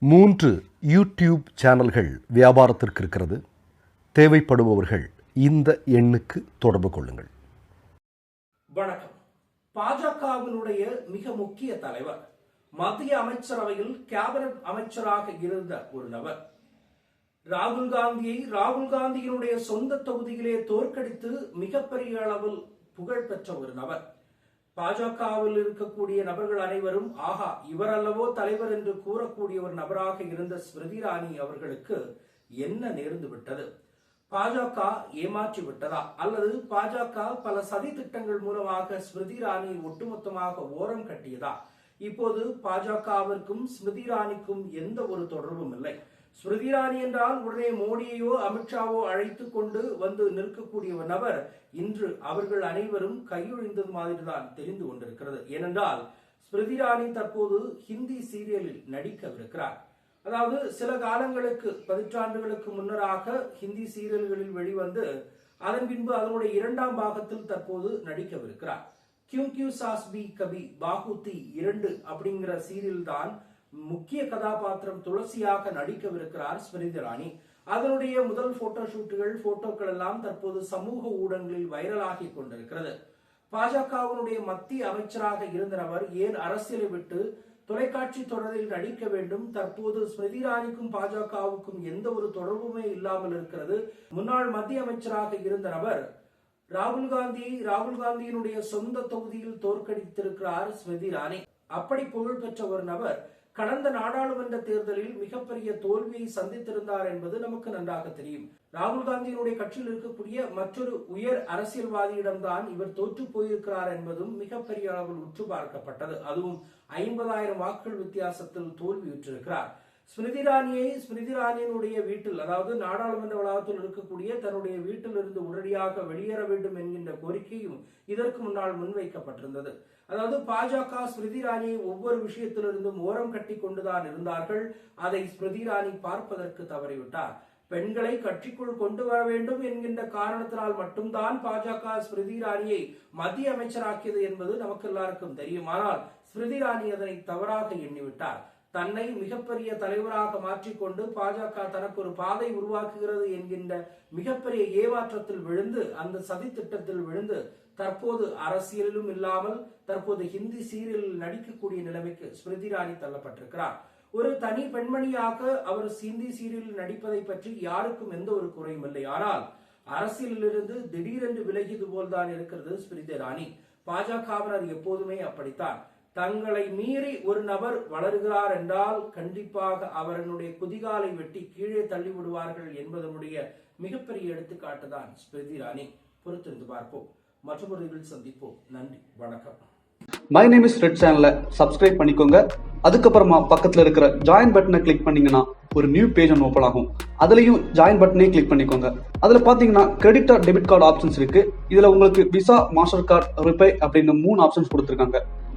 மூன்று யூடியூப் சேனல்கள் வியாபாரத்திற்கு இருக்கிறது. தேவைப்படுபவர்கள் இந்த எண்ணுக்கு தொடர்பு கொள்ளுங்கள். வணக்கம். பாஜகவினுடைய மிக முக்கிய தலைவர் மத்திய அமைச்சரவையில் கேபினட் அமைச்சராக இருந்த ஒரு நபர். ராகுல் காந்தியை ராகுல் காந்தியினுடைய சொந்த தொகுதியிலே தோற்கடித்து மிகப்பெரிய அளவில் புகழ் பெற்ற ஒரு நபர். பாஜகவில் இருக்கக்கூடிய நபர்கள் அனைவரும் ஆஹா இவர் அல்லவோ தலைவர் என்று கூறக்கூடிய ஒரு நபராக இருந்த ஸ்மிருதி ராணி அவர்களுக்கு என்ன நேர்ந்து விட்டது? பாஜக ஏமாற்றி விட்டதா? அல்லது பாஜக பல சதி திட்டங்கள் மூலமாக ஸ்மிருதி ராணி ஒட்டுமொத்தமாக ஓரம் கட்டியதா? இப்போது பாஜகவிற்கும் ஸ்மிருதி ராணிக்கும் எந்த ஒரு தொடர்பும் இல்லை. ஸ்மிருதி இராணி என்றால் உடனே மோடியையோ அமித்ஷாவோ அழைத்து கொண்டு வந்து நிற்கக்கூடிய நபர் இன்று அவர்கள் அனைவரும் கையொழிந்தது மாதிரிதான் தெரிந்து கொண்டிருக்கிறது. ஏனென்றால் ஸ்மிருதி இராணி தற்போது ஹிந்தி சீரியலில் நடிக்கவிருக்கிறார். அதாவது சில காலங்களுக்கு பதிற்றாண்டுகளுக்கு முன்னராக ஹிந்தி சீரியல்களில் வெளிவந்து அதன் பின்பு அதனுடைய இரண்டாம் பாகத்தில் தற்போது நடிக்கவிருக்கிறார். கியூ கியூ சாஸ் பி கபி பாகுத்தி இரண்டு அப்படிங்கிற சீரியல் தான் முக்கிய கதாபாத்திரம் துளசியாக நடிக்கவிருக்கிறார் ஸ்மிருதி ராணி அதனுடைய முதல் போட்டோ ஷூட்டுகள் போட்டோக்கள் எல்லாம் தற்போது சமூக ஊடகங்களில் வைரலாகி கொண்டிருக்கிறது. பாஜகவினுடைய மத்திய அமைச்சராக இருந்த நபர் ஏன் அரசியலை விட்டு தொலைக்காட்சி தொடரில் நடிக்க வேண்டும்? தற்போது ஸ்மிருதி இரானிக்கும் பாஜகவுக்கும் எந்த ஒரு தொடர்புமே இல்லாமல் இருக்கிறது. முன்னாள் மத்திய அமைச்சராக இருந்த நபர் ராகுல் காந்தி ராகுல் காந்தியினுடைய சொந்த தொகுதியில் தோற்கடித்திருக்கிறார் ஸ்மிருதி இரானி. அப்படி புகழ் பெற்ற ஒரு நபர் கடந்த நாடாளுமன்ற தேர்தலில் மிகப்பெரிய தோல்வியை சந்தித்திருந்தார் என்பது நமக்கு நன்றாக தெரியும். ராகுல் காந்தியினுடைய கட்சியில் இருக்கக்கூடிய மற்றொரு உயர் அரசியல்வாதியிடம்தான் இவர் தோற்று போயிருக்கிறார் என்பதும் மிகப்பெரிய அளவில் உற்று பார்க்கப்பட்டது. அதுவும் ஐம்பதாயிரம் வாக்குகள் வித்தியாசத்தில் தோல்வியுற்றிருக்கிறார். ஸ்மிருதி ராணியை ஸ்மிருதி இரானியினுடைய வீட்டில் அதாவது நாடாளுமன்ற வளாகத்தில் இருக்கக்கூடிய தன்னுடைய வீட்டிலிருந்து உடனடியாக வெளியேற வேண்டும் என்கின்ற கோரிக்கையும் இதற்கு முன்னால் முன்வைக்கப்பட்டிருந்தது. அதாவது பாஜக ஸ்மிருதி ராணியை ஒவ்வொரு விஷயத்திலிருந்தும் ஓரம் கட்டி கொண்டுதான் இருந்தார்கள். அதை ஸ்மிருதி ராணி பார்ப்பதற்கு தவறிவிட்டார். பெண்களை கட்சிக்குள் கொண்டு வர வேண்டும் என்கின்ற காரணத்தினால் மட்டும்தான் பாஜக ஸ்மிருதி ராணியை மத்திய அமைச்சராக்கியது என்பது நமக்கு எல்லாருக்கும் தெரியும். ஆனால் ஸ்மிருதி ராணி அதனை தவறாக எண்ணிவிட்டார். தன்னை மிகப்பெரிய தலைவராக மாற்றிக்கொண்டு பாஜக தனக்கு ஒரு பாதை உருவாக்குகிறது என்கின்ற மிகப்பெரிய ஏமாற்றத்தில் விழுந்து அந்த சதி திட்டத்தில் விழுந்து தற்போது அரசியலிலும் இல்லாமல் தற்போது ஹிந்தி சீரியலில் நடிக்கக்கூடிய நிலைமைக்கு ஸ்மிருதி இரானி தள்ளப்பட்டிருக்கிறார். ஒரு தனி பெண்மணியாக அவர் ஹிந்தி சீரியலில் நடிப்பதை பற்றி யாருக்கும் எந்த ஒரு குறையும் இல்லை. ஆனால் அரசியலிலிருந்து திடீரென்று விலகியது போல்தான் இருக்கிறது ஸ்மிருதி இரானி. பாஜகவினர் எப்போதுமே அப்படித்தான். தங்களை மீறி ஒரு நபர் வளர்கிறார் என்றால் கண்டிப்பாக அவரனுடைய குதிகாலை வெட்டி கீழே தள்ளி விடுவார்கள் என்பதனுடைய மிகப்பெரிய எடுத்துக்காட்டு தான் ஸ்மிருதி ராணி பொறுத்திருந்து பார்ப்போம். மற்றொரு இதில் சந்திப்போம். நன்றி. வணக்கம். மை நேம் இஸ் ரெட் சேனலை சப்ஸ்கிரைப் பண்ணிக்கோங்க. அதுக்கப்புறமா பக்கத்தில் இருக்கிற ஜாயின் பட்டனை கிளிக் பண்ணீங்கன்னா ஒரு நியூ பேஜ் ஒன்று ஓப்பன் ஆகும். அதுலயும் ஜாயின் பட்டனே கிளிக் பண்ணிக்கோங்க. அதுல பாத்தீங்கன்னா credit or debit card options இருக்கு. இதுல உங்களுக்கு விசா மாஸ்டர் கார்டு ரிப்பே அப்படின்னு மூணு ஆப்ஷன்ஸ் கொடுத்துருக்காங்க.